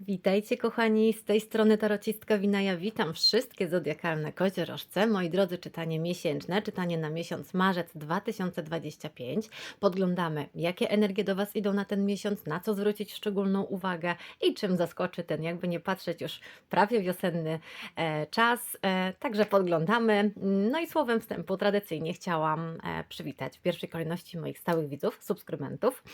Witajcie kochani, z tej strony tarocistka Winaja. Witam wszystkie zodiakalne koziorożce. Moi drodzy, czytanie miesięczne, czytanie na miesiąc marzec 2025. Podglądamy, jakie energie do Was idą na ten miesiąc, na co zwrócić szczególną uwagę i czym zaskoczy ten, jakby nie patrzeć, już prawie wiosenny e, czas. E, także podglądamy. No i słowem wstępu tradycyjnie chciałam e, przywitać w pierwszej kolejności moich stałych widzów, subskrybentów.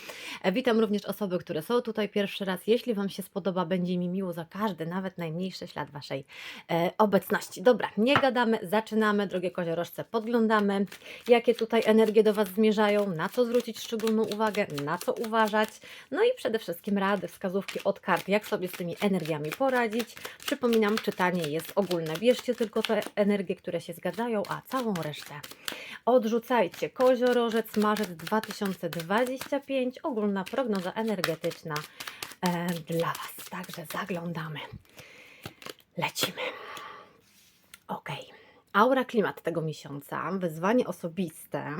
Witam również osoby, które są tutaj pierwszy raz. Jeśli Wam się spodoba, będzie mi miło za każdy, nawet najmniejszy ślad Waszej e, obecności. Dobra, nie gadamy, zaczynamy. Drogie koziorożce, podglądamy, jakie tutaj energie do Was zmierzają, na co zwrócić szczególną uwagę, na co uważać. No i przede wszystkim rady, wskazówki od kart, jak sobie z tymi energiami poradzić. Przypominam, czytanie jest ogólne. Bierzcie tylko te energie, które się zgadzają, a całą resztę odrzucajcie. Koziorożec, marzec 2025, ogólna prognoza energetyczna dla Was. Także zaglądamy. Lecimy. Ok. Aura klimat tego miesiąca, wyzwanie osobiste.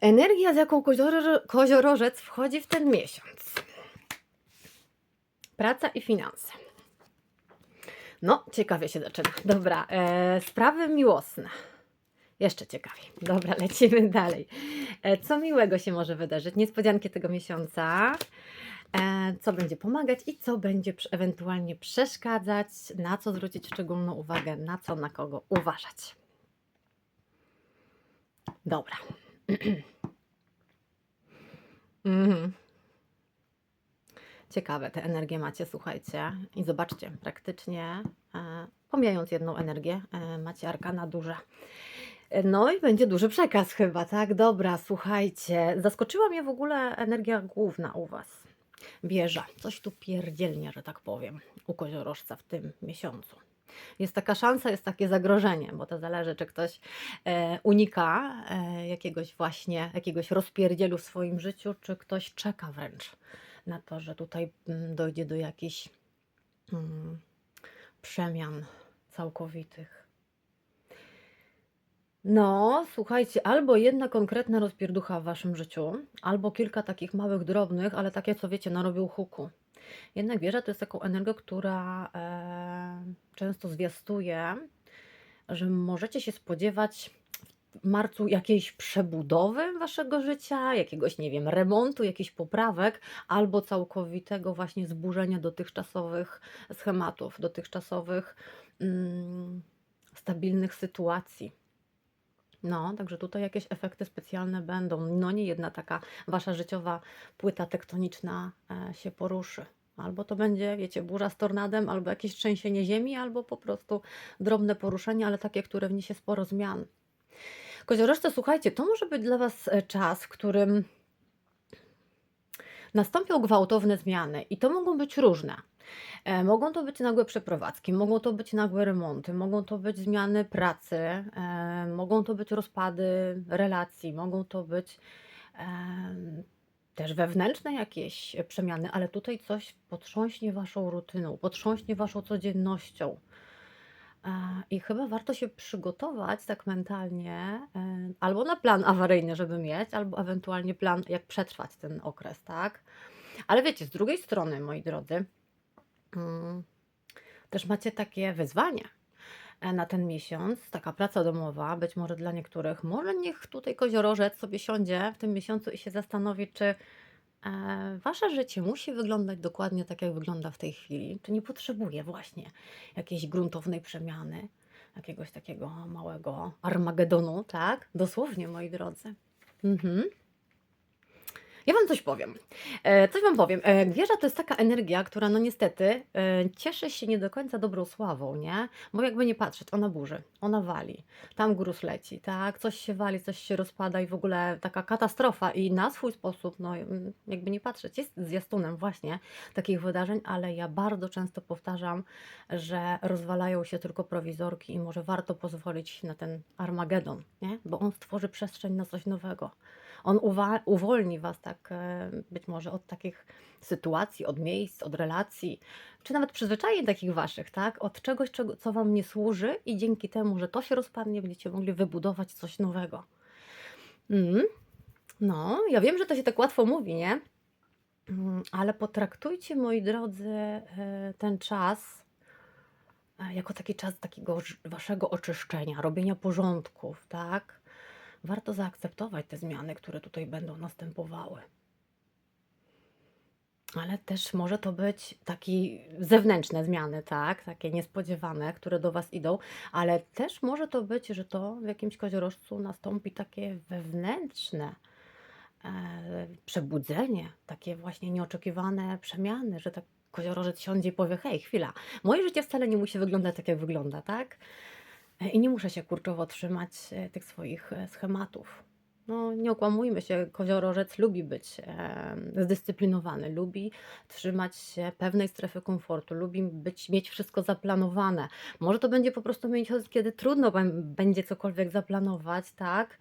Energia, z jaką kozioro- koziorożec wchodzi w ten miesiąc. Praca i finanse. No, ciekawie się zaczyna. Dobra, e, sprawy miłosne. Jeszcze ciekawiej. Dobra, lecimy dalej. E, Co miłego się może wydarzyć? Niespodzianki tego miesiąca. E, Co będzie pomagać i co będzie ewentualnie przeszkadzać, na co zwrócić szczególną uwagę, na co, na kogo uważać. Dobra. Mhm. Ciekawe te energie macie, słuchajcie. I zobaczcie, praktycznie e, pomijając jedną energię, e, macie arkana duże. No i będzie duży przekaz chyba, tak? Dobra, słuchajcie. Zaskoczyła mnie w ogóle energia główna u Was. Wieża. Coś tu pierdzielnie, że tak powiem, u koziorożca w tym miesiącu. Jest taka szansa, jest takie zagrożenie, bo to zależy, czy ktoś e, unika e, jakiegoś właśnie, jakiegoś rozpierdzielu w swoim życiu, czy ktoś czeka wręcz na to, że tutaj mm, dojdzie do jakichś mm, przemian całkowitych. No, słuchajcie, albo jedna konkretna rozpierducha w waszym życiu, albo kilka takich małych, drobnych, ale takie, co wiecie, narobił huku. Jednak wieża to jest taką energią, która e, często zwiastuje, że możecie się spodziewać w marcu jakiejś przebudowy waszego życia, jakiegoś, nie wiem, remontu, jakichś poprawek, albo całkowitego właśnie zburzenia dotychczasowych schematów, dotychczasowych mm, stabilnych sytuacji. No, także tutaj jakieś efekty specjalne będą. No, nie jedna taka wasza życiowa płyta tektoniczna e, się poruszy. Albo to będzie, wiecie, burza z tornadem, albo jakieś trzęsienie ziemi, albo po prostu drobne poruszenie, ale takie, które wniesie sporo zmian. Koziorożce, słuchajcie, to może być dla Was e, czas, w którym nastąpią gwałtowne zmiany i to mogą być różne. E, Mogą to być nagłe przeprowadzki, mogą to być nagłe remonty, mogą to być zmiany pracy, e, mogą to być rozpady relacji, mogą to być też wewnętrzne jakieś przemiany, ale tutaj coś potrząśnie Waszą rutyną, potrząśnie Waszą codziennością. E, I chyba warto się przygotować tak mentalnie, albo na plan awaryjny, żeby mieć, albo ewentualnie plan, jak przetrwać ten okres, tak? Ale wiecie, z drugiej strony, moi drodzy, też macie takie wyzwanie e, na ten miesiąc, taka praca domowa, być może dla niektórych. Może niech tutaj koziorożec sobie siądzie w tym miesiącu i się zastanowi, czy e, wasze życie musi wyglądać dokładnie tak, jak wygląda w tej chwili, czy nie potrzebuje właśnie jakiejś gruntownej przemiany, jakiegoś takiego małego Armagedonu, tak? Dosłownie, moi drodzy. Mhm. Ja Wam coś powiem. E, coś Wam powiem. E, to jest taka energia, która no niestety e, cieszy się nie do końca dobrą sławą, nie? Bo jakby nie patrzeć, ona burzy, ona wali. Tam gruz leci, tak? Coś się wali, coś się rozpada i w ogóle taka katastrofa i na swój sposób, no mm, jakby nie patrzeć, jest zwiastunem właśnie takich wydarzeń, ale ja bardzo często powtarzam, że rozwalają się tylko prowizorki i może warto pozwolić na ten Armagedon, nie? Bo on stworzy przestrzeń na coś nowego. On uwa- uwolni Was tak e, być może od takich sytuacji, od miejsc, od relacji, czy nawet przyzwyczajeń takich Waszych, tak? Od czegoś, czego, co Wam nie służy i dzięki temu, że to się rozpadnie, będziecie mogli wybudować coś nowego. Mm. No, ja wiem, że to się tak łatwo mówi, nie? Mm, ale potraktujcie, moi drodzy, e, ten czas e, jako taki czas takiego waszego oczyszczenia, robienia porządków, tak? Warto zaakceptować te zmiany, które tutaj będą następowały. Ale też może to być takie zewnętrzne zmiany, tak? Takie niespodziewane, które do Was idą, ale też może to być, że to w jakimś koziorożcu nastąpi takie wewnętrzne e, przebudzenie, takie właśnie nieoczekiwane przemiany, że tak koziorożec siądzie i powie: Hej, chwila, moje życie wcale nie musi wyglądać tak, jak wygląda, tak? I nie muszę się kurczowo trzymać e, tych swoich e, schematów. No, nie okłamujmy się, koziorożec lubi być zdyscyplinowany, lubi trzymać się pewnej strefy komfortu, lubi być, mieć wszystko zaplanowane. Może to będzie po prostu miesiąc, kiedy trudno bę- będzie cokolwiek zaplanować, tak?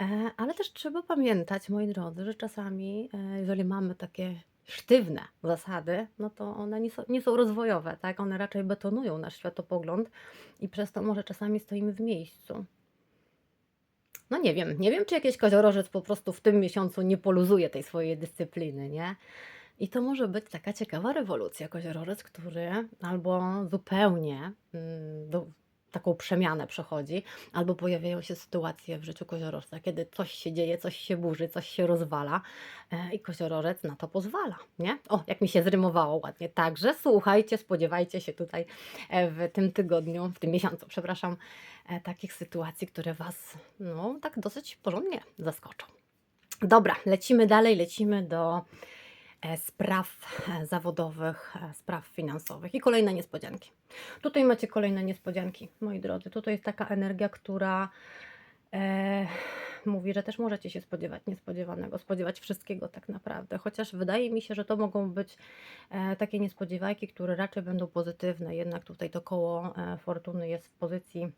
E, ale też trzeba pamiętać, moi drodzy, że czasami, jeżeli mamy takie sztywne zasady, no to one nie są, nie są rozwojowe, tak? One raczej betonują nasz światopogląd i przez to może czasami stoimy w miejscu. No nie wiem, nie wiem, czy jakiś koziorożec po prostu w tym miesiącu nie poluzuje tej swojej dyscypliny, nie? I to może być taka ciekawa rewolucja, koziorożec, który albo zupełnie mm, taką przemianę przechodzi, albo pojawiają się sytuacje w życiu koziorożca, kiedy coś się dzieje, coś się burzy, coś się rozwala e, i koziorożec na to pozwala, nie? O, jak mi się zrymowało ładnie. Także słuchajcie, spodziewajcie się tutaj e, w tym tygodniu, w tym miesiącu, przepraszam, e, takich sytuacji, które Was, no, tak dosyć porządnie zaskoczą. Dobra, lecimy dalej, lecimy do spraw e, zawodowych, e, spraw finansowych i kolejne niespodzianki. Tutaj macie kolejne niespodzianki, moi drodzy. Tutaj jest taka energia, która e, mówi, że też możecie się spodziewać niespodziewanego, spodziewać wszystkiego tak naprawdę. Chociaż wydaje mi się, że to mogą być e, takie niespodziewajki, które raczej będą pozytywne. Jednak tutaj to koło e, fortuny jest w pozycji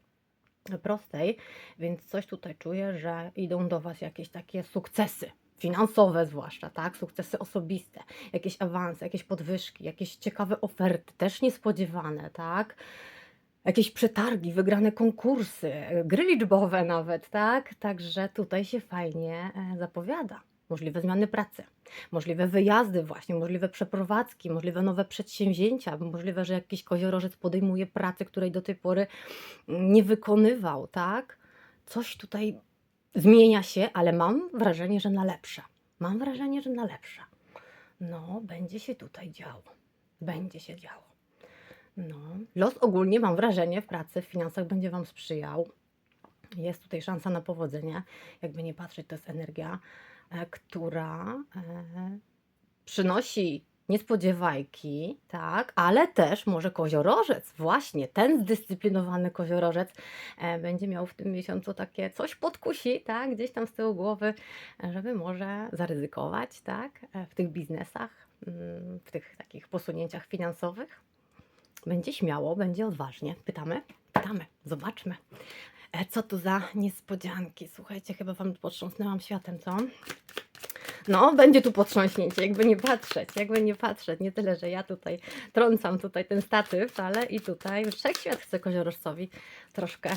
prostej, więc coś tutaj czuję, że idą do Was jakieś takie sukcesy. Finansowe zwłaszcza, tak? Sukcesy osobiste, jakieś awanse, jakieś podwyżki, jakieś ciekawe oferty, też niespodziewane, tak? Jakieś przetargi, wygrane konkursy, gry liczbowe nawet, tak? Także tutaj się fajnie e, zapowiada. Możliwe zmiany pracy, możliwe wyjazdy właśnie, możliwe przeprowadzki, możliwe nowe przedsięwzięcia, możliwe, że jakiś koziorożec podejmuje pracę, której do tej pory nie wykonywał, tak? Coś tutaj zmienia się, ale mam wrażenie, że na lepsze. Mam wrażenie, że na lepsze. No, będzie się tutaj działo. Będzie się działo. No, los ogólnie mam wrażenie w pracy, w finansach będzie Wam sprzyjał. Jest tutaj szansa na powodzenie. Jakby nie patrzeć, to jest energia, e, która e, przynosi niespodziewajki, tak, ale też może koziorożec, właśnie ten zdyscyplinowany koziorożec e, będzie miał w tym miesiącu takie coś podkusi, tak, gdzieś tam z tyłu głowy, żeby może zaryzykować, tak, e, w tych biznesach, mm, w tych takich posunięciach finansowych. Będzie śmiało, będzie odważnie. Pytamy? Pytamy, zobaczmy. E, Co tu za niespodzianki? Słuchajcie, chyba Wam potrząsnęłam światem, co? No, będzie tu potrząśnięcie, jakby nie patrzeć, jakby nie patrzeć. Nie tyle, że ja tutaj trącam tutaj ten statyw, ale i tutaj wszechświat chce koziorożcowi troszkę e,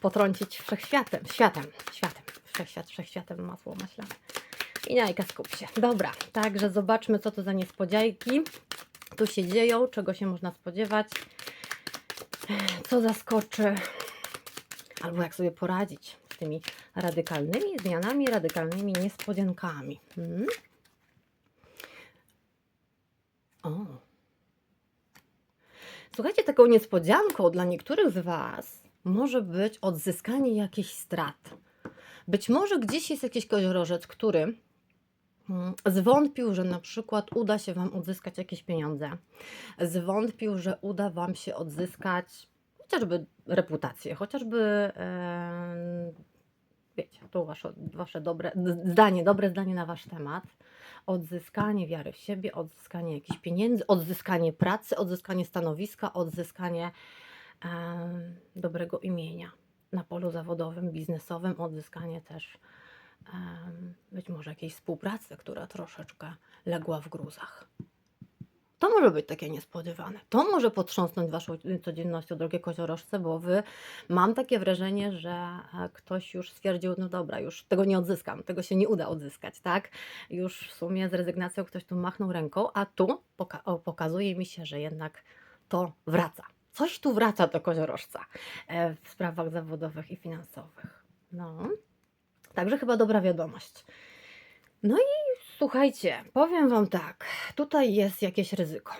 potrącić wszechświatem, światem, światem, wszechświat, wszechświatem masło maślane. I najka skup się. Dobra, także zobaczmy, co to za niespodzianki tu się dzieją, czego się można spodziewać, co zaskoczy, albo jak sobie poradzić tymi radykalnymi zmianami, radykalnymi niespodziankami. Hmm? O. Słuchajcie, taką niespodzianką dla niektórych z Was może być odzyskanie jakichś strat. Być może gdzieś jest jakiś koziorożec, który mm, zwątpił, że na przykład uda się Wam odzyskać jakieś pieniądze. Zwątpił, że uda Wam się odzyskać chociażby reputację, chociażby wiecie, to wasze, wasze dobre zdanie, dobre zdanie na wasz temat. Odzyskanie wiary w siebie, odzyskanie jakichś pieniędzy, odzyskanie pracy, odzyskanie stanowiska, odzyskanie em, dobrego imienia na polu zawodowym, biznesowym, odzyskanie też em, być może jakiejś współpracy, która troszeczkę legła w gruzach. To może być takie niespodziewane. To może potrząsnąć waszą codziennością, drogie koziorożce, bo wy mam takie wrażenie, że e, ktoś już stwierdził, no dobra, już tego nie odzyskam, tego się nie uda odzyskać, tak? Już w sumie z rezygnacją ktoś tu machnął ręką, a tu poka pokazuje mi się, że jednak to wraca. Coś tu wraca do koziorożca e, w sprawach zawodowych i finansowych. No, także chyba dobra wiadomość. No i słuchajcie, powiem Wam tak, tutaj jest jakieś ryzyko.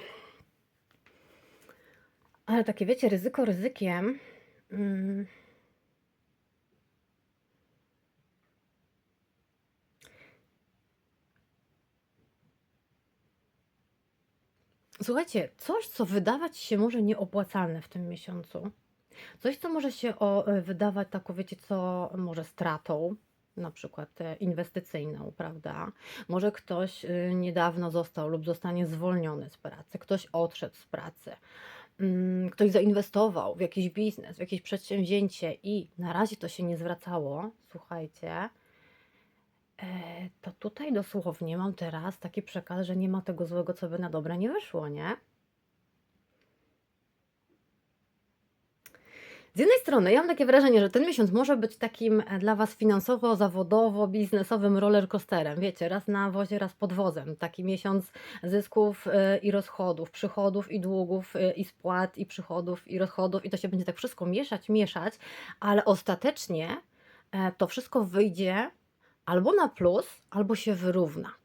Ale takie wiecie, ryzyko ryzykiem. Mm, Słuchajcie, coś, co wydawać się może nieopłacalne w tym miesiącu, coś, co może się o, wydawać taką, wiecie co, może stratą, na przykład inwestycyjną, prawda? Może ktoś y, niedawno został lub zostanie zwolniony z pracy, ktoś odszedł z pracy, mm, ktoś zainwestował w jakiś biznes, w jakieś przedsięwzięcie i na razie to się nie zwracało, słuchajcie, e, to tutaj dosłownie mam teraz taki przekaz, że nie ma tego złego, co by na dobre nie wyszło, nie? Z jednej strony ja mam takie wrażenie, że ten miesiąc może być takim e, dla Was finansowo, zawodowo, biznesowym rollercoasterem. Wiecie, raz na wozie, raz pod wozem. Taki miesiąc zysków e, i rozchodów, przychodów i długów e, i spłat i przychodów i rozchodów i to się będzie tak wszystko mieszać, mieszać, ale ostatecznie to wszystko wyjdzie albo na plus, albo się wyrówna.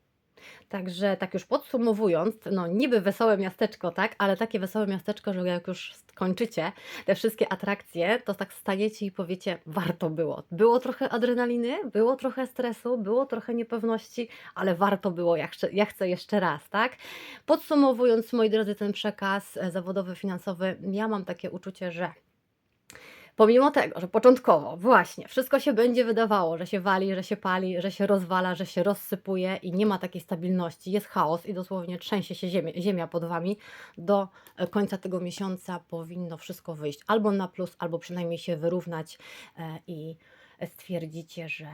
Także tak już podsumowując, no niby wesołe miasteczko, tak, ale takie wesołe miasteczko, że jak już skończycie te wszystkie atrakcje, to tak stajecie i powiecie, warto było. Było trochę adrenaliny, było trochę stresu, było trochę niepewności, ale warto było, ja chcę, ja chcę jeszcze raz, tak? Podsumowując, moi drodzy, ten przekaz e, zawodowy, finansowy, ja mam takie uczucie, że Pomimo tego, że początkowo właśnie wszystko się będzie wydawało, że się wali, że się pali, że się rozwala, że się rozsypuje i nie ma takiej stabilności, jest chaos i dosłownie trzęsie się ziemia, ziemia pod Wami, do e, końca tego miesiąca powinno wszystko wyjść albo na plus, albo przynajmniej się wyrównać e, i stwierdzicie, że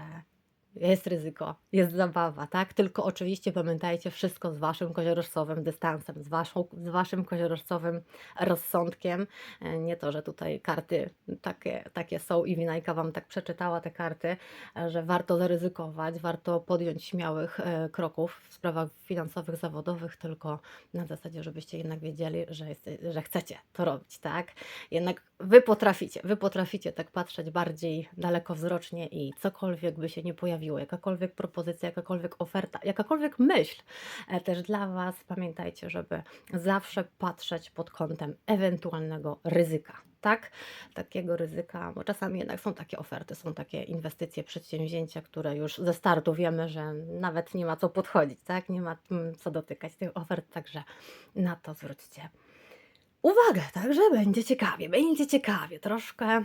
jest ryzyko, jest zabawa, tak? Tylko oczywiście pamiętajcie wszystko z waszym koziorożcowym dystansem, z, waszą, z waszym koziorożcowym rozsądkiem. E, nie to, że tutaj karty takie, takie są i Winajka wam tak przeczytała te karty, e, że warto zaryzykować, warto podjąć śmiałych e, kroków w sprawach finansowych, zawodowych, tylko na zasadzie, żebyście jednak wiedzieli, że, jest, że chcecie to robić, tak? Jednak wy potraficie, wy potraficie tak patrzeć bardziej dalekowzrocznie i cokolwiek by się nie pojawiło, jakakolwiek propozycja, jakakolwiek oferta, jakakolwiek myśl e, też dla Was, pamiętajcie, żeby zawsze patrzeć pod kątem ewentualnego ryzyka. Tak, takiego ryzyka, bo czasami jednak są takie oferty, są takie inwestycje, przedsięwzięcia, które już ze startu wiemy, że nawet nie ma co podchodzić, tak? Nie ma mm, co dotykać tych ofert, także na to zwróćcie uwagę, także będzie ciekawie, będzie ciekawie, troszkę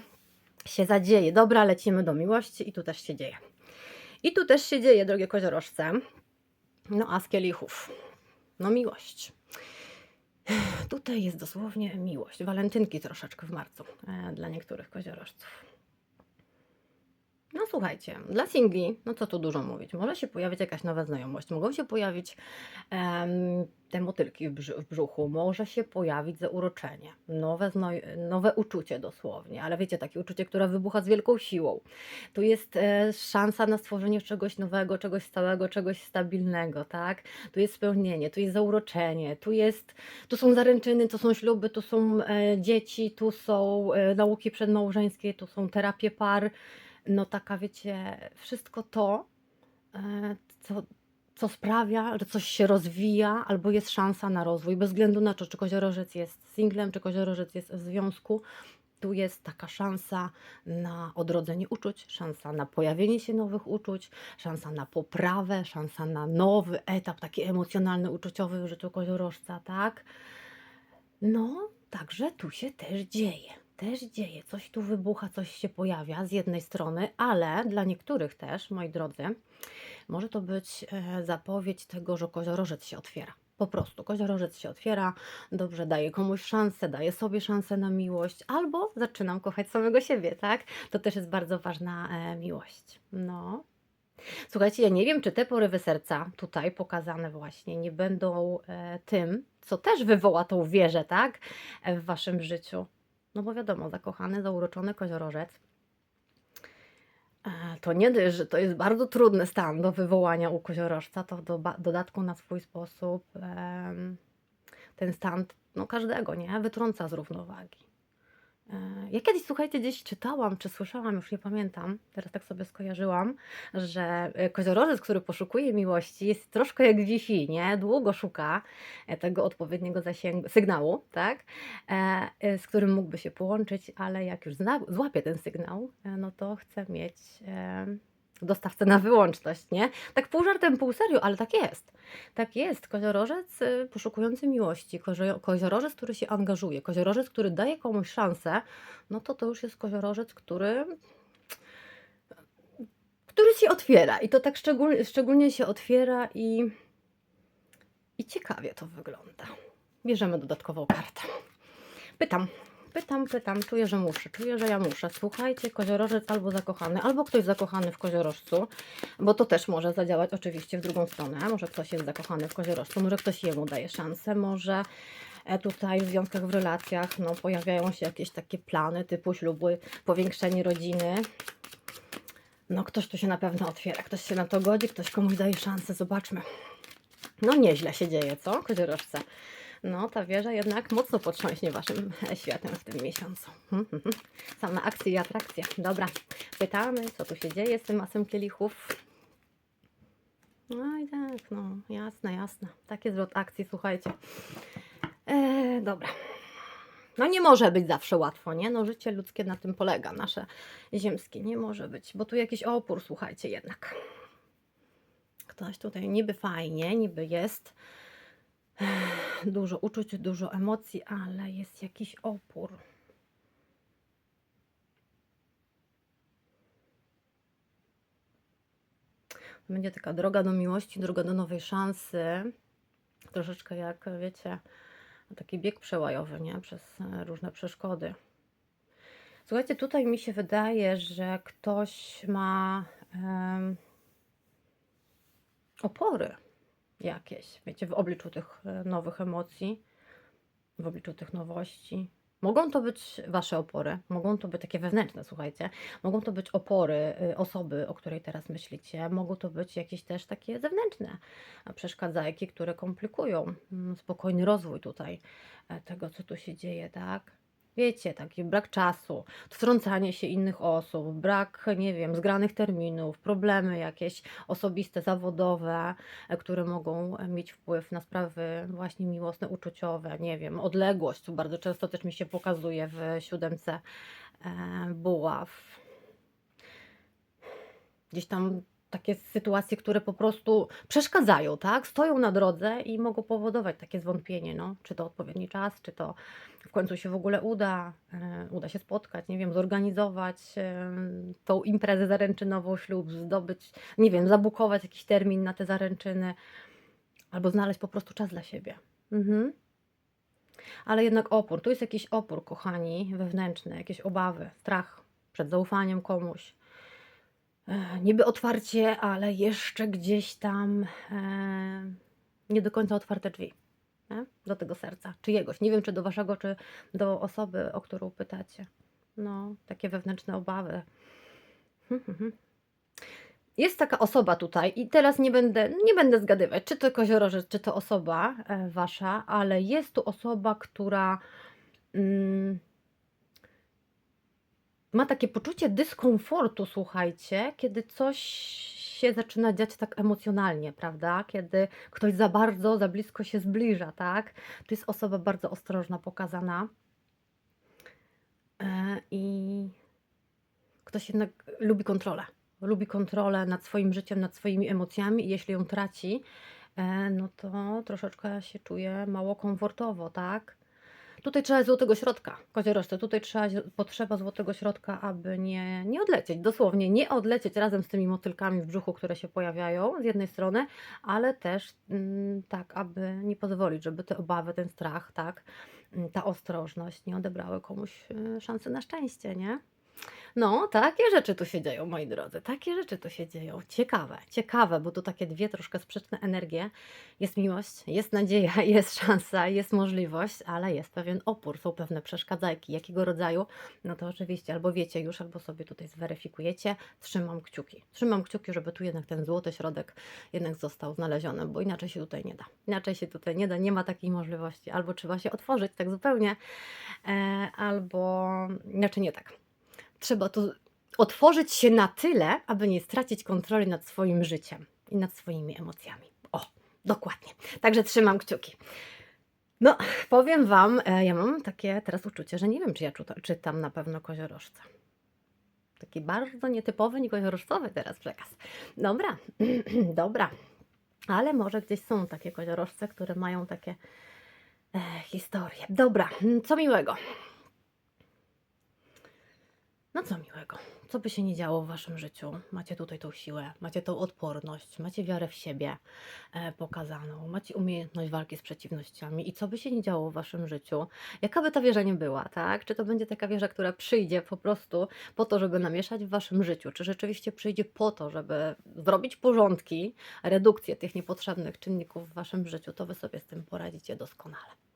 się zadzieje. Dobra, lecimy do miłości i tu też się dzieje. I tu też się dzieje, drogie koziorożce. No a z kielichów, no miłość. Tutaj jest dosłownie miłość. Walentynki troszeczkę w marcu e, dla niektórych koziorożców. Słuchajcie, dla singli, no co tu dużo mówić, może się pojawić jakaś nowa znajomość, mogą się pojawić em, te motylki w, w brzuchu, może się pojawić zauroczenie, nowe, nowe uczucie dosłownie, ale wiecie, takie uczucie, które wybucha z wielką siłą. Tu jest e, szansa na stworzenie czegoś nowego, czegoś stałego, czegoś stabilnego, tak? Tu jest spełnienie, tu jest zauroczenie, tu jest, tu są zaręczyny, tu są śluby, tu są e, dzieci, tu są e, nauki przedmałżeńskie, tu są terapie par, no taka wiecie, wszystko to, e, co, co sprawia, że coś się rozwija albo jest szansa na rozwój, bez względu na to, czy koziorożec jest singlem, czy koziorożec jest w związku, tu jest taka szansa na odrodzenie uczuć, szansa na pojawienie się nowych uczuć, szansa na poprawę, szansa na nowy etap, taki emocjonalny, uczuciowy w życiu koziorożca, tak? No, także tu się też dzieje też dzieje, coś tu wybucha, coś się pojawia z jednej strony, ale dla niektórych też, moi drodzy, może to być e, zapowiedź tego, że koziorożec się otwiera. Po prostu koziorożec się otwiera, dobrze daje komuś szansę, daje sobie szansę na miłość, albo zaczynam kochać samego siebie, tak? To też jest bardzo ważna e, miłość. No. Słuchajcie, ja nie wiem, czy te porywy serca tutaj pokazane właśnie nie będą e, tym, co też wywoła tą wieżę, tak? W waszym życiu. No bo wiadomo, zakochany, zauroczony koziorożec. E, To nie dość, że to jest bardzo trudny stan do wywołania u koziorożca, to w doba- dodatku na swój sposób em, ten stan no, każdego, nie? Wytrąca z równowagi. E, Ja kiedyś, słuchajcie, gdzieś czytałam, czy słyszałam, już nie pamiętam, teraz tak sobie skojarzyłam, że e, koziorożec, który poszukuje miłości, jest troszkę jak Wi-Fi, nie? Długo szuka e, tego odpowiedniego zasięgu, sygnału, tak? Z którym mógłby się połączyć, ale jak już zna, złapie ten sygnał, no to chce mieć dostawcę na wyłączność, nie? Tak pół żartem, pół serio, ale tak jest. Tak jest. Koziorożec y, poszukujący miłości, kozio- koziorożec, który się angażuje, koziorożec, który daje komuś szansę, no to to już jest koziorożec, który który się otwiera i to tak szczególnie, szczególnie się otwiera i, i ciekawie to wygląda. Bierzemy dodatkową kartę. Pytam, pytam, pytam, czuję, że muszę, czuję, że ja muszę. Słuchajcie, koziorożec albo zakochany, albo ktoś zakochany w koziorożcu, bo to też może zadziałać oczywiście w drugą stronę. Może ktoś jest zakochany w koziorożcu, może ktoś jemu daje szansę, może e, tutaj w związkach, w relacjach no, pojawiają się jakieś takie plany typu śluby, powiększenie rodziny. No ktoś tu się na pewno otwiera, ktoś się na to godzi, ktoś komuś daje szansę, zobaczmy. No nieźle się dzieje, co, koziorożce? No, ta wieża jednak mocno potrząśnie Waszym światem w tym miesiącu. Hmm, hmm, hmm. Same akcje i atrakcje. Dobra, pytamy, co tu się dzieje z tym masem kielichów. No i tak, no, jasne, jasne. Taki zwrot akcji, słuchajcie. E, dobra. No nie może być zawsze łatwo, nie? No życie ludzkie na tym polega, nasze ziemskie. Nie może być, bo tu jakiś opór, słuchajcie, jednak. Ktoś tutaj niby fajnie, niby jest dużo uczuć, dużo emocji, ale jest jakiś opór. Będzie taka droga do miłości, droga do nowej szansy. Troszeczkę jak, wiecie, taki bieg przełajowy, nie? Przez e, różne przeszkody. Słuchajcie, tutaj mi się wydaje, że ktoś ma em, opory jakieś, wiecie, w obliczu tych e, nowych emocji, w obliczu tych nowości. Mogą to być wasze opory, mogą to być takie wewnętrzne, słuchajcie, mogą to być opory y, osoby, o której teraz myślicie, mogą to być jakieś też takie zewnętrzne przeszkadzajki, które komplikują mm, spokojny rozwój tutaj e, tego, co tu się dzieje, tak? Wiecie, taki brak czasu, wtrącanie się innych osób, brak, nie wiem, zgranych terminów, problemy jakieś osobiste, zawodowe, e, które mogą e, mieć wpływ na sprawy właśnie miłosne, uczuciowe, nie wiem, odległość, co bardzo często też mi się pokazuje w siódemce e, buław. Gdzieś tam takie sytuacje, które po prostu przeszkadzają, tak? Stoją na drodze i mogą powodować takie zwątpienie, no, czy to odpowiedni czas, czy to w końcu się w ogóle uda, e, uda się spotkać, nie wiem, zorganizować e, tą imprezę zaręczynową, ślub, zdobyć, nie wiem, zabukować jakiś termin na te zaręczyny, albo znaleźć po prostu czas dla siebie. Mhm. Ale jednak opór, tu jest jakiś opór, kochani, wewnętrzny, jakieś obawy, strach przed zaufaniem komuś. E, niby otwarcie, ale jeszcze gdzieś tam e, nie do końca otwarte drzwi nie? do tego serca, czyjegoś. Nie wiem, czy do waszego, czy do osoby, o którą pytacie. No, takie wewnętrzne obawy. Hmm, hmm, hmm. Jest taka osoba tutaj i teraz nie będę, nie będę zgadywać, czy to koziorożec, czy to osoba e, wasza, ale jest tu osoba, która mm, ma takie poczucie dyskomfortu, słuchajcie, kiedy coś się zaczyna dziać tak emocjonalnie, prawda? Kiedy ktoś za bardzo, za blisko się zbliża, tak? To jest osoba bardzo ostrożna, pokazana. E, I ktoś jednak lubi kontrolę. Lubi kontrolę nad swoim życiem, nad swoimi emocjami i jeśli ją traci, e, no to troszeczkę się czuje mało komfortowo, tak? Tutaj trzeba złotego środka, koziorożce, tutaj trzeba, potrzeba złotego środka, aby nie, nie odlecieć, dosłownie nie odlecieć razem z tymi motylkami w brzuchu, które się pojawiają z jednej strony, ale też mm, tak, aby nie pozwolić, żeby te obawy, ten strach, tak, mm, ta ostrożność nie odebrały komuś y, szansy na szczęście, nie? No, takie rzeczy tu się dzieją, moi drodzy. Takie rzeczy tu się dzieją. Ciekawe, ciekawe, bo tu takie dwie troszkę sprzeczne energie. Jest miłość, jest nadzieja, jest szansa, jest możliwość, ale jest pewien opór, są pewne przeszkadzajki. Jakiego rodzaju? No to oczywiście albo wiecie już, albo sobie tutaj zweryfikujecie. Trzymam kciuki. Trzymam kciuki, żeby tu jednak ten złoty środek jednak został znaleziony, bo inaczej się tutaj nie da. Inaczej się tutaj nie da, nie ma takiej możliwości. Albo trzeba się otworzyć tak zupełnie, e, albo inaczej nie tak trzeba tu otworzyć się na tyle, aby nie stracić kontroli nad swoim życiem i nad swoimi emocjami. O, dokładnie. Także trzymam kciuki. No, powiem Wam, e, ja mam takie teraz uczucie, że nie wiem, czy ja czyta, czytam na pewno koziorożca. Taki bardzo nietypowy, niekoziorożcowy teraz przekaz. Dobra, dobra. Ale może gdzieś są takie koziorożce, które mają takie e, historie. Dobra, co miłego. No co miłego, co by się nie działo w waszym życiu, macie tutaj tą siłę, macie tą odporność, macie wiarę w siebie e, pokazaną, macie umiejętność walki z przeciwnościami. I co by się nie działo w waszym życiu, jaka by ta wieża nie była, tak? Czy to będzie taka wieża, która przyjdzie po prostu po to, żeby namieszać w waszym życiu, czy rzeczywiście przyjdzie po to, żeby zrobić porządki, redukcję tych niepotrzebnych czynników w waszym życiu, to wy sobie z tym poradzicie doskonale.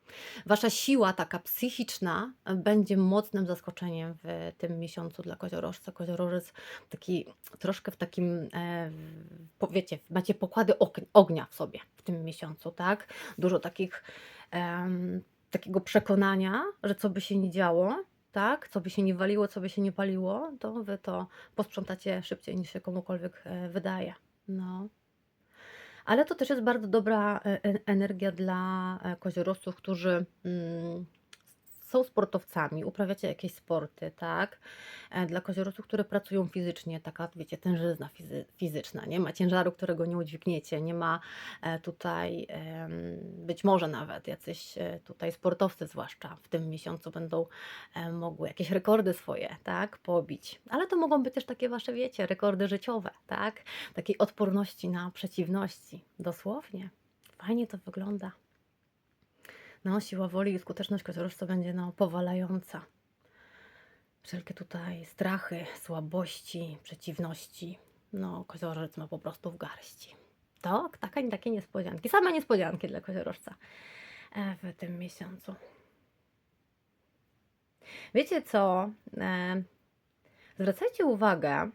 Wasza siła taka psychiczna będzie mocnym zaskoczeniem w tym miesiącu dla koziorożca. Koziorożec taki troszkę w takim, e, wiecie, macie pokłady ogn- ognia w sobie w tym miesiącu, tak? Dużo takich, em, takiego przekonania, że co by się nie działo, tak? Co by się nie waliło, co by się nie paliło, to wy to posprzątacie szybciej niż się komukolwiek e, wydaje. No. Ale to też jest bardzo dobra e, energia dla e, koziorożców, którzy mm, są sportowcami, uprawiacie jakieś sporty, tak? E, Dla koziorożców, które pracują fizycznie, taka, wiecie, tężyzna fizy fizyczna, nie ma ciężaru, którego nie udźwigniecie, nie ma e, tutaj, być może nawet jacyś e, tutaj sportowcy, zwłaszcza w tym miesiącu, będą mogły jakieś rekordy swoje, tak, pobić. Ale to mogą być też takie wasze, wiecie, rekordy życiowe, tak? Takiej odporności na przeciwności, dosłownie. Fajnie to wygląda. No, siła woli i skuteczność koziorożca będzie no, powalająca. Wszelkie tutaj strachy, słabości, przeciwności, no, koziorożec ma po prostu w garści. Tak, taka, takie niespodzianki, same niespodzianki dla koziorożca e, w tym miesiącu. Wiecie co? E, zwracajcie uwagę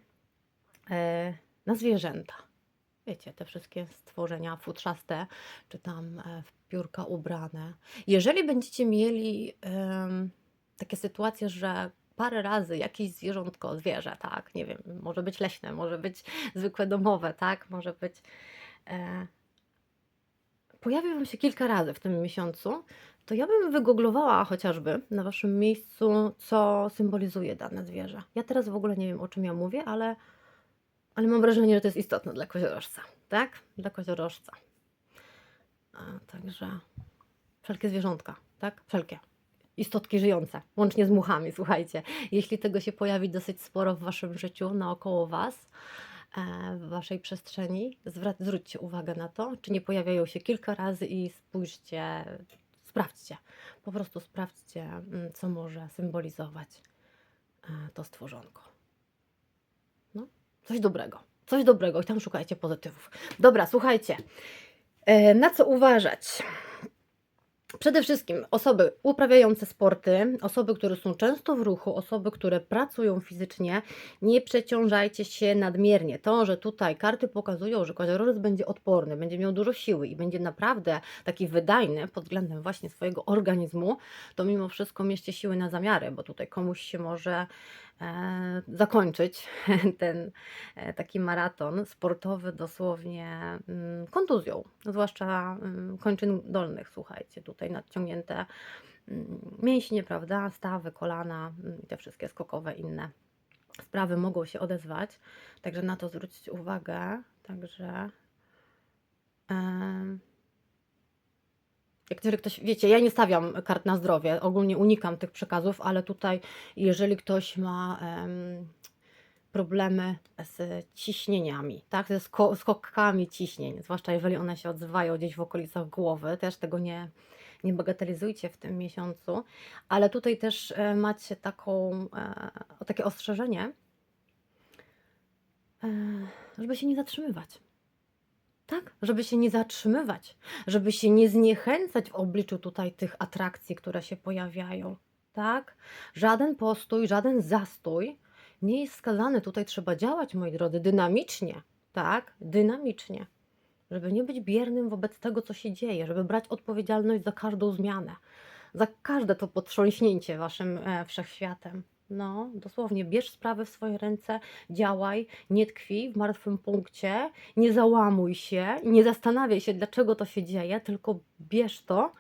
e, na zwierzęta. Wiecie, te wszystkie stworzenia futrzaste, czy tam e, w piórka ubrane. Jeżeli będziecie mieli em, takie sytuacje, że parę razy jakieś zwierzątko, zwierzę, tak, nie wiem, może być leśne, może być zwykłe domowe, tak, może być. E, pojawi Wam się kilka razy w tym miesiącu, to ja bym wygooglowała chociażby na Waszym miejscu, co symbolizuje dane zwierzę. Ja teraz w ogóle nie wiem, o czym ja mówię, ale, ale mam wrażenie, że to jest istotne dla koziorożca, tak? Dla koziorożca. A, także wszelkie zwierzątka, tak? Wszelkie. Istotki żyjące, łącznie z muchami, słuchajcie. Jeśli tego się pojawi dosyć sporo w Waszym życiu, naokoło Was, e, w Waszej przestrzeni, zwróćcie uwagę na to, czy nie pojawiają się kilka razy i spójrzcie, sprawdźcie. Po prostu sprawdźcie, mm, co może symbolizować e, to stworzonko. Coś dobrego. Coś dobrego i tam szukajcie pozytywów. Dobra, słuchajcie. E, Na co uważać? Przede wszystkim osoby uprawiające sporty, osoby, które są często w ruchu, osoby, które pracują fizycznie, nie przeciążajcie się nadmiernie. To, że tutaj karty pokazują, że koziorożec będzie odporny, będzie miał dużo siły i będzie naprawdę taki wydajny pod względem właśnie swojego organizmu, to mimo wszystko mieście siły na zamiary, bo tutaj komuś się może zakończyć ten e, taki maraton sportowy dosłownie mm, kontuzją, zwłaszcza mm, kończyn dolnych, słuchajcie, tutaj nadciągnięte mm, mięśnie, prawda, stawy, kolana i te wszystkie skokowe inne sprawy mogą się odezwać, także na to zwrócić uwagę, także jak jeżeli ktoś, wiecie, ja nie stawiam kart na zdrowie, ogólnie unikam tych przekazów, ale tutaj, jeżeli ktoś ma em, problemy z ciśnieniami, tak, ze sko- skokami ciśnień, zwłaszcza jeżeli one się odzywają gdzieś w okolicach głowy, też tego nie, nie bagatelizujcie w tym miesiącu, ale tutaj też e, macie taką, e, takie ostrzeżenie, e, żeby się nie zatrzymywać. Tak, żeby się nie zatrzymywać, żeby się nie zniechęcać w obliczu tutaj tych atrakcji, które się pojawiają. Tak? Żaden postój, żaden zastój nie jest wskazany. Tutaj trzeba działać, moi drodzy, dynamicznie. Tak, dynamicznie. Żeby nie być biernym wobec tego, co się dzieje, żeby brać odpowiedzialność za każdą zmianę, za każde to potrząśnięcie waszym e, wszechświatem. No, dosłownie, bierz sprawy w swoje ręce, działaj, nie tkwij w martwym punkcie, nie załamuj się, nie zastanawiaj się, dlaczego to się dzieje, tylko bierz to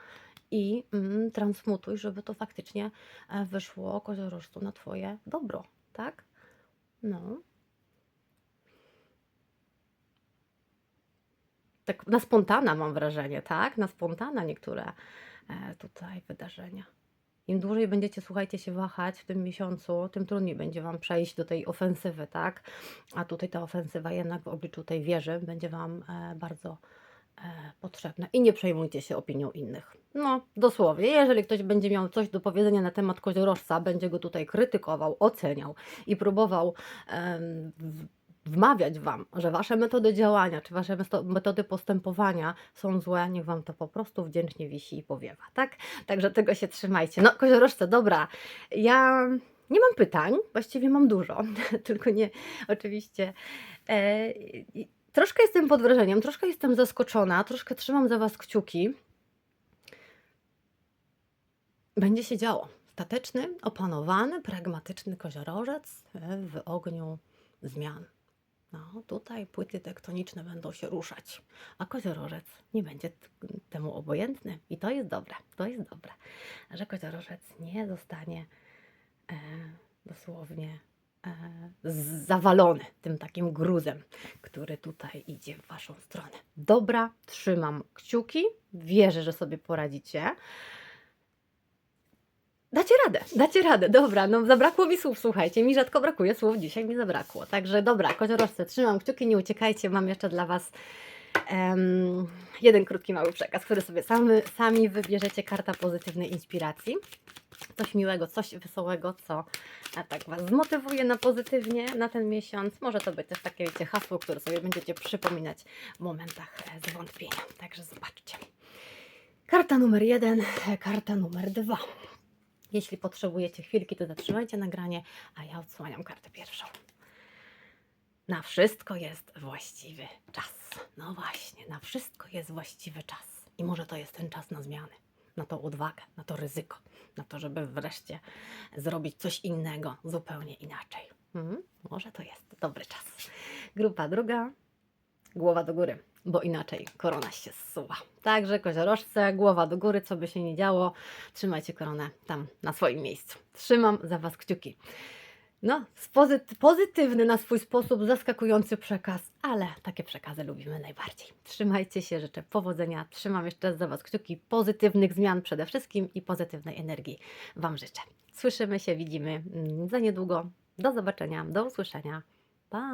i mm, transmutuj, żeby to faktycznie e, wyszło koziorożcu na Twoje dobro, tak? No. Tak na spontana mam wrażenie, tak? Na spontana niektóre e, tutaj wydarzenia. Im dłużej będziecie, słuchajcie, się wahać w tym miesiącu, tym trudniej będzie Wam przejść do tej ofensywy, tak? A tutaj ta ofensywa jednak w obliczu tej wieży będzie Wam e, bardzo e, potrzebna. I nie przejmujcie się opinią innych. No, dosłownie. Jeżeli ktoś będzie miał coś do powiedzenia na temat koziorożca, będzie go tutaj krytykował, oceniał i próbował wmawiać Wam, że Wasze metody działania, czy Wasze metody postępowania są złe, niech Wam to po prostu wdzięcznie wisi i powiewa, tak? Także tego się trzymajcie. No, koziorożce, dobra, ja nie mam pytań, właściwie mam dużo, tylko nie, oczywiście. E, troszkę jestem pod wrażeniem, troszkę jestem zaskoczona, troszkę trzymam za Was kciuki. Będzie się działo. Stateczny, opanowany, pragmatyczny koziorożec w ogniu zmian. No, tutaj płyty tektoniczne będą się ruszać, a koziorożec nie będzie temu obojętny. I to jest dobre, to jest dobre, że koziorożec nie zostanie e, dosłownie e, zawalony tym takim gruzem, który tutaj idzie w Waszą stronę. Dobra, trzymam kciuki, wierzę, że sobie poradzicie. Dacie radę, dacie radę, dobra, no zabrakło mi słów, słuchajcie, mi rzadko brakuje słów, dzisiaj mi zabrakło, także dobra, koziorożce, trzymam kciuki, nie uciekajcie, mam jeszcze dla Was em, jeden krótki mały przekaz, który sobie sami, sami wybierzecie, karta pozytywnej inspiracji, coś miłego, coś wesołego, co e, tak Was zmotywuje na pozytywnie na ten miesiąc, może to być też takie, wiecie, hasło, które sobie będziecie przypominać w momentach e, zwątpienia, także zobaczcie. Karta numer jeden, e, karta numer dwa. Jeśli potrzebujecie chwilki, to zatrzymajcie nagranie, a ja odsłaniam kartę pierwszą. Na wszystko jest właściwy czas. No właśnie, na wszystko jest właściwy czas. I może to jest ten czas na zmiany, na tą odwagę, na to ryzyko, na to, żeby wreszcie zrobić coś innego, zupełnie inaczej. Mhm, może to jest dobry czas. Grupa druga, głowa do góry, bo inaczej korona się zsuwa. Także koziorożce, głowa do góry, co by się nie działo, trzymajcie koronę tam na swoim miejscu. Trzymam za Was kciuki. No, pozyt- pozytywny na swój sposób, zaskakujący przekaz, ale takie przekazy lubimy najbardziej. Trzymajcie się, życzę powodzenia. Trzymam jeszcze raz za Was kciuki, pozytywnych zmian przede wszystkim i pozytywnej energii Wam życzę. Słyszymy się, widzimy za niedługo. Do zobaczenia, do usłyszenia. Pa!